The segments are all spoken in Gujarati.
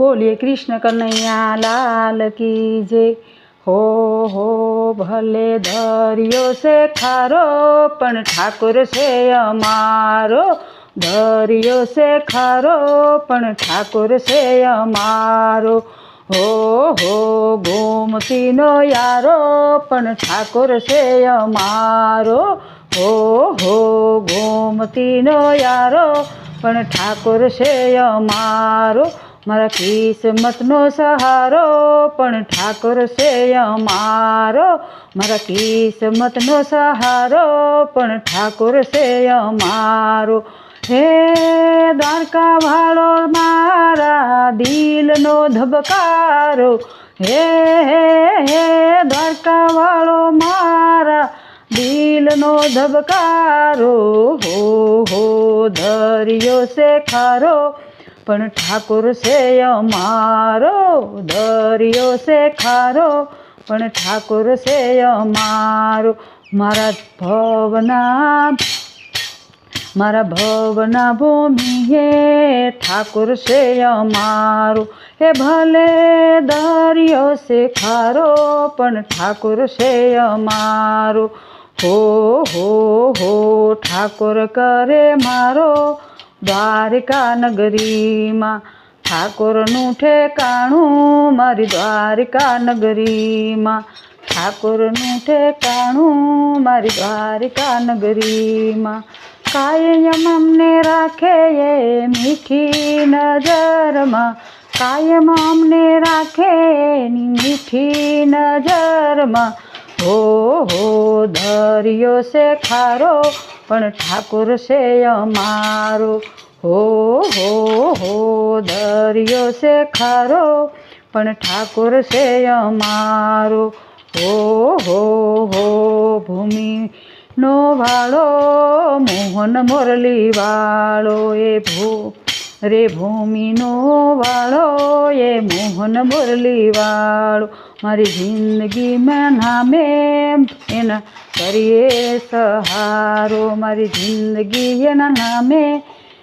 બોલીએ, કૃષ્ણ કનૈયા લાલ કી જે. હો હો, ભલે દરિયો છે ખારો, પણ ઠાકોર છે અમારો. દરિયો છે ખારો, પણ ઠાકોર છે અમારો. હો હો, ગોમતીનો યારો, પણ ઠાકોર છે અમારો. હો હો, ગોમતીનો યારો, પણ ઠાકોર છે અમારો. મારા કિસ્મતનો સહારો પણ ઠાકોર છે અમારો. મારા કિસ્મતનો સહારો પણ ઠાકોર છે અમારો. હે દ્વારકા વાળો મારા દિલનો ધબકારો. હે હે દ્વારકા વાળો મારા દિલનો ધબકારો. હો હો દરિયો છે ખારો પણ ઠાકોર છે અમારો, દરિયો છે ખારો, પણ ઠાકોર છે અમારો. મારા ભવના મારા ભવના ભૂમિએ ઠાકોર છે અમારો. હે ભલે દરિયો છે ખારો, પણ ઠાકોર છે અમારો. હો હો હો, ઠાકોર કરે મારો. દ્વારકા નગરીમાં ઠાકોરનું ઠેકાણું, મારી દ્વારકા નગરીમાં ઠાકોરનું ઠેકાણું, મારી દ્વારકા નગરીમાં કાયમ અમને રાખે એ મીઠી નજરમાં. કાયમ અમને રાખે એની મીઠી નજરમાં. હો હો દરિયો છે ખારો, પણ ઠાકુર છે અમારો. હો હો હો દરિયો છે ખારો, પણ ઠાકુર છે અમારો. હો હો હો ભૂમિ નો વાળો, મોહન મુરલી વાળો એ ભૂ, રે ભૂમિનો વાળો એ મોહન મુરલી વાળો. મારી જિંદગીમાં નામે એના કરીએ સહારો. મારી જિંદગી એના નામે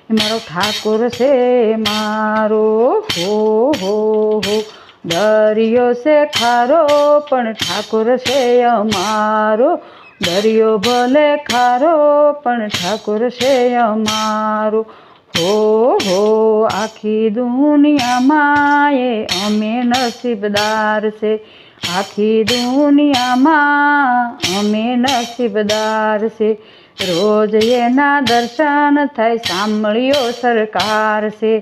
મારો ઠાકોર છે મારો. હો હો હો, દરિયો છે ખારો, પણ ઠાકોર છે અમારો. દરિયો ભલે ખારો, પણ ઠાકોર છે અમારો. હો હો આખી દુનિયામાં એ અમે નસીબદાર છે. આખી દુનિયામાં અમે નસીબદાર છે. રોજ એના દર્શન થાય સાંભળ્યો સરકાર છે.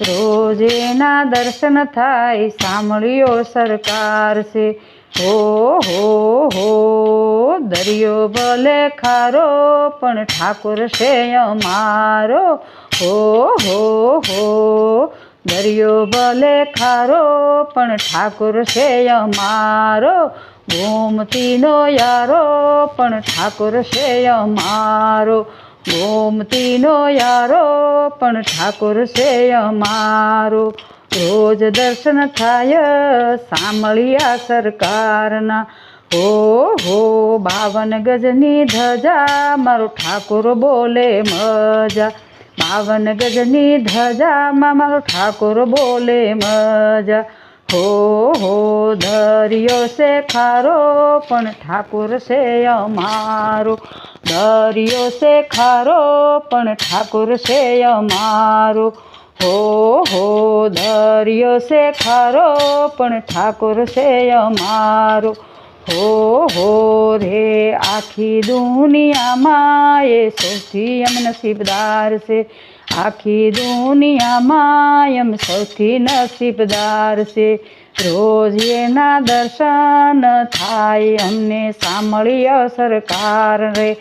રોજ એના દર્શન થાય સાંભળ્યો સરકાર છે. હો હો હો, દરિયો ભલે ખારો, પણ ઠાકોર છે અમારો. હો હો હો, દરિયો ભલે ખારો, પણ ઠાકોર છે અમારો. ગોમતીનો યારો, પણ ઠાકોર છે અમારો. ગોમતીનો યારો, પણ ઠાકોર છે અમારો. રોજ દર્શન થાય સાંભળ્યા સરકારના. હો હો બાવન ગજની ધજા, મારો ઠાકોર બોલે મજા. બાવન ગજની ધજામાં મારો ઠાકોર બોલે મજા. હો હો દરિયો છે ખારો, પણ ઠાકોર છે અમારો. દરિયો છે ખારો, પણ ઠાકોર છે અમારો. હો હો દરિયો છે ખારો, પણ ઠાકોર છે અમારો. હો હો રે, આખી દુનિયામાં એ સૌથી એમ નસીબદાર છે. આખી દુનિયામાં એમ સૌથી નસીબદાર છે. રોજ એના દર્શન થાય અમને સાંભળીએ સરકાર રે.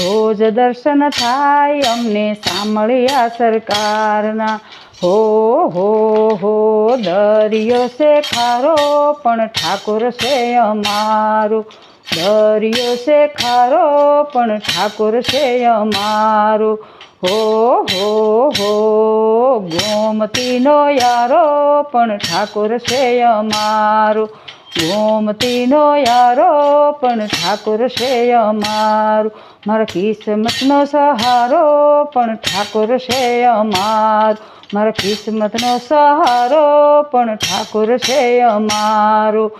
રોજ દર્શન થાય અમને સાંભળ્યા સરકારના. હો હો હો, દરિયો છે ખારો પણ ઠાકોર છે અમારો. દરિયો છે ખારો પણ ઠાકોર છે અમારો. હો હો હો, ગોમતીનો યારો પણ ઠાકોર છે અમારો. ગોમતીનો યારો, પણ ઠાકોર છે અમારું. મારા કિસ્મતનો સહારો, પણ ઠાકોર છે અમારું. મારા કિસ્મતનો સહારો, પણ ઠાકોર છે અમારો.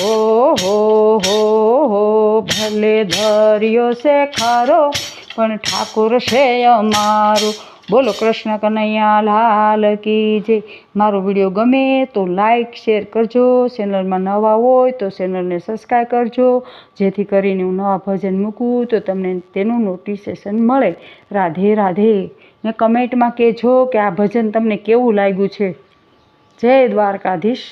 હો હો હો હો, ભલે ધર્યો છે ખારો પણ ઠાકોર છે અમારો. બોલો કૃષ્ણ કનૈયા, લાલ કી જે મારો વીડિયો ગમે તો લાઈક શેર કરજો. ચેનલમાં નવા હોય તો ચેનલને સબસ્ક્રાઈબ કરજો. જેથી કરીને હું નવા ભજન મૂકું તો તમને તેનું નોટિફિકેશન મળે. રાધે રાધે. ને કમેન્ટમાં કહેજો કે આ ભજન તમને કેવું લાગ્યું છે? જય દ્વારકાધીશ.